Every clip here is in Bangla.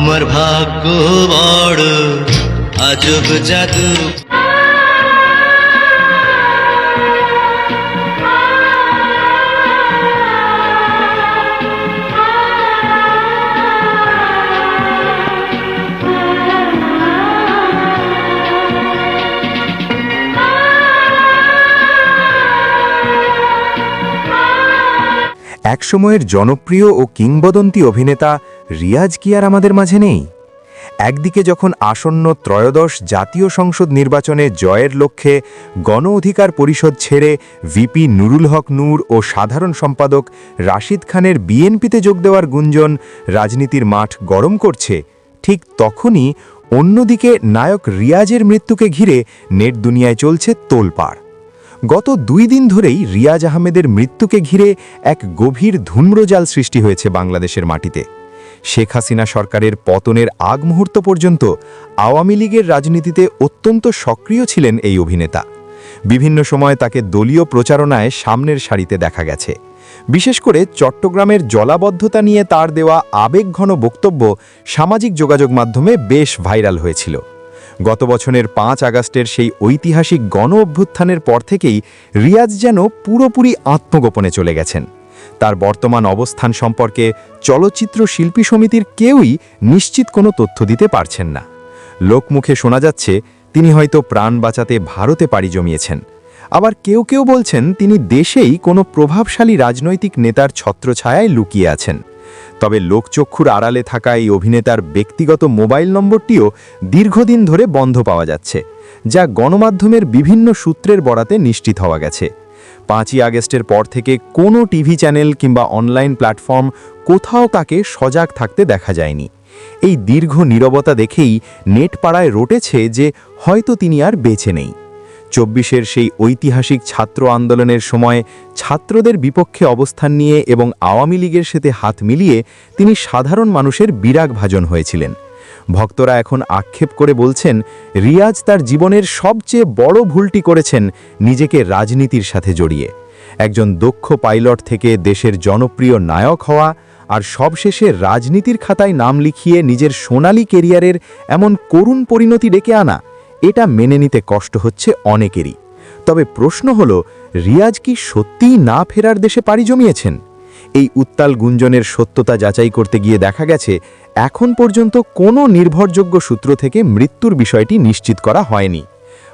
আমার ভাগ্য বড় আজব জাদু। একসময়ের জনপ্রিয় ও কিংবদন্তি অভিনেতা রিয়াজ কি আর আমাদের মাঝে নেই? একদিকে যখন আসন্ন ত্রয়োদশ জাতীয় সংসদ নির্বাচনে জয়ের লক্ষ্যে গণ অধিকার পরিষদ ছেড়ে ভিপি নুরুল হক নূর ও সাধারণ সম্পাদক রাশিদ খানের বিএনপিতে যোগ দেওয়ার গুঞ্জন রাজনীতির মাঠ গরম করছে, ঠিক তখনই অন্যদিকে নায়ক রিয়াজের মৃত্যুকে ঘিরে নেট দুনিয়ায় চলছে তোলপাড়। গত দুই দিন ধরেই রিয়াজ আহমেদের মৃত্যুকে ঘিরে এক গভীর ধূম্রজাল সৃষ্টি হয়েছে বাংলাদেশের মাটিতে। শেখ হাসিনা সরকারের পতনের আগ মুহূর্ত পর্যন্ত আওয়ামী লীগের রাজনীতিতে অত্যন্ত সক্রিয় ছিলেন এই অভিনেতা। বিভিন্ন সময় তাকে দলীয় প্রচারণায় সামনের সারিতে দেখা গেছে। বিশেষ করে চট্টগ্রামের জলাবদ্ধতা নিয়ে তার দেওয়া আবেগঘন বক্তব্য সামাজিক যোগাযোগ মাধ্যমে বেশ ভাইরাল হয়েছিল। গত বছরের পাঁচ আগস্টের সেই ঐতিহাসিক গণ অভ্যুত্থানের পর থেকেই রিয়াজ যেন পুরোপুরি আত্মগোপনে চলে গেছেন। তার বর্তমান অবস্থান সম্পর্কে চলচ্চিত্র শিল্পী সমিতির কেউই নিশ্চিত কোনো তথ্য দিতে পারছেন না। লোকমুখে শোনা যাচ্ছে, তিনি হয়তো প্রাণ বাঁচাতে ভারতে পাড়ি জমিয়েছেন। আবার কেউ কেউ বলছেন, তিনি দেশেই কোনো প্রভাবশালী রাজনৈতিক নেতার ছত্রছায়ায় লুকিয়ে আছেন। তবে লোকচক্ষুর আড়ালে থাকা এই অভিনেতার ব্যক্তিগত মোবাইল নম্বরটিও দীর্ঘদিন ধরে বন্ধ পাওয়া যাচ্ছে, যা গণমাধ্যমের বিভিন্ন সূত্রের বরাতে নিশ্চিত হওয়া গেছে। পাঁচই আগস্টের পর থেকে কোনো টিভি চ্যানেল কিংবা অনলাইন প্ল্যাটফর্ম কোথাও তাকে সজাগ থাকতে দেখা যায়নি। এই দীর্ঘ নীরবতা দেখেই নেট পাড়ায় রটেছে যে হয়তো তিনি আর বেছে নেই। চব্বিশের সেই ঐতিহাসিক ছাত্র আন্দোলনের সময় ছাত্রদের বিপক্ষে অবস্থান নিয়ে এবং আওয়ামী লীগের সাথে হাত মিলিয়ে তিনি সাধারণ মানুষের বিরাগ ভাজন হয়েছিলেন। ভক্তরা এখন আক্ষেপ করে বলছেন, রিয়াজ তার জীবনের সবচেয়ে বড় ভুলটি করেছেন নিজেকে রাজনীতির সাথে জড়িয়ে। একজন দক্ষ পাইলট থেকে দেশের জনপ্রিয় নায়ক হওয়া আর সবশেষে রাজনীতির খাতায় নাম লিখিয়ে নিজের সোনালী কেরিয়ারের এমন করুণ পরিণতি ডেকে আনা এটা মেনে নিতে কষ্ট হচ্ছে অনেকেরই। তবে প্রশ্ন হল, রিয়াজ কি সত্যিই না ফেরার দেশে পাড়ি জমিয়েছেন? এই উত্তাল গুঞ্জনের সত্যতা যাচাই করতে গিয়ে দেখা গেছে, এখন পর্যন্ত কোনো নির্ভরযোগ্য সূত্র থেকে মৃত্যুর বিষয়টি নিশ্চিত করা হয়নি।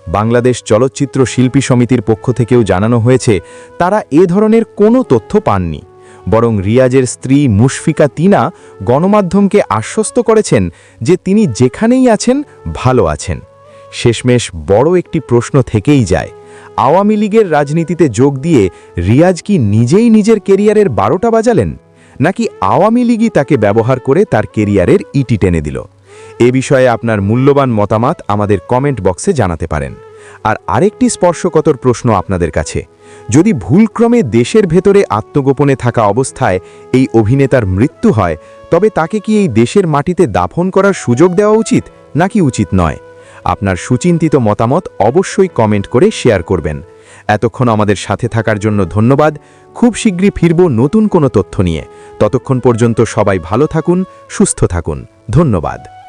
বাংলাদেশ চলচ্চিত্র শিল্পী সমিতির পক্ষ থেকেও জানানো হয়েছে, তারা এ ধরনের কোনো তথ্য পাননি। বরং রিয়াজের স্ত্রী মুশফিকা তিনা গণমাধ্যমকে আশ্বস্ত করেছেন যে তিনি যেখানেই আছেন, ভালো আছেন। শেষমেশ বড় একটি প্রশ্ন থেকেই যায়, আওয়ামী লীগের রাজনীতিতে যোগ দিয়ে রিয়াজ কি নিজেই নিজের কেরিয়ারের বারোটা বাজালেন? নাকি আওয়ামী লীগই তাকে ব্যবহার করে তার কেরিয়ারের ইটি টেনে দিল? এ বিষয়ে আপনার মূল্যবান মতামত আমাদের কমেন্ট বক্সে জানাতে পারেন। আর আরেকটি স্পর্শকতর প্রশ্ন আপনাদের কাছে, যদি ভুলক্রমে দেশের ভেতরে আত্মগোপনে থাকা অবস্থায় এই অভিনেতার মৃত্যু হয়, তবে তাকে কি এই দেশের মাটিতে দাফন করার সুযোগ দেওয়া উচিত, নাকি উচিত নয়? আপনার সুচিন্তিত মতামত অবশ্যই কমেন্ট করে শেয়ার করবেন। এতক্ষণ আমাদের সাথে থাকার জন্য ধন্যবাদ। খুব শীঘ্রই ফিরব নতুন কোনো তথ্য নিয়ে। ততক্ষণ পর্যন্ত সবাই ভালো থাকুন, সুস্থ থাকুন। ধন্যবাদ।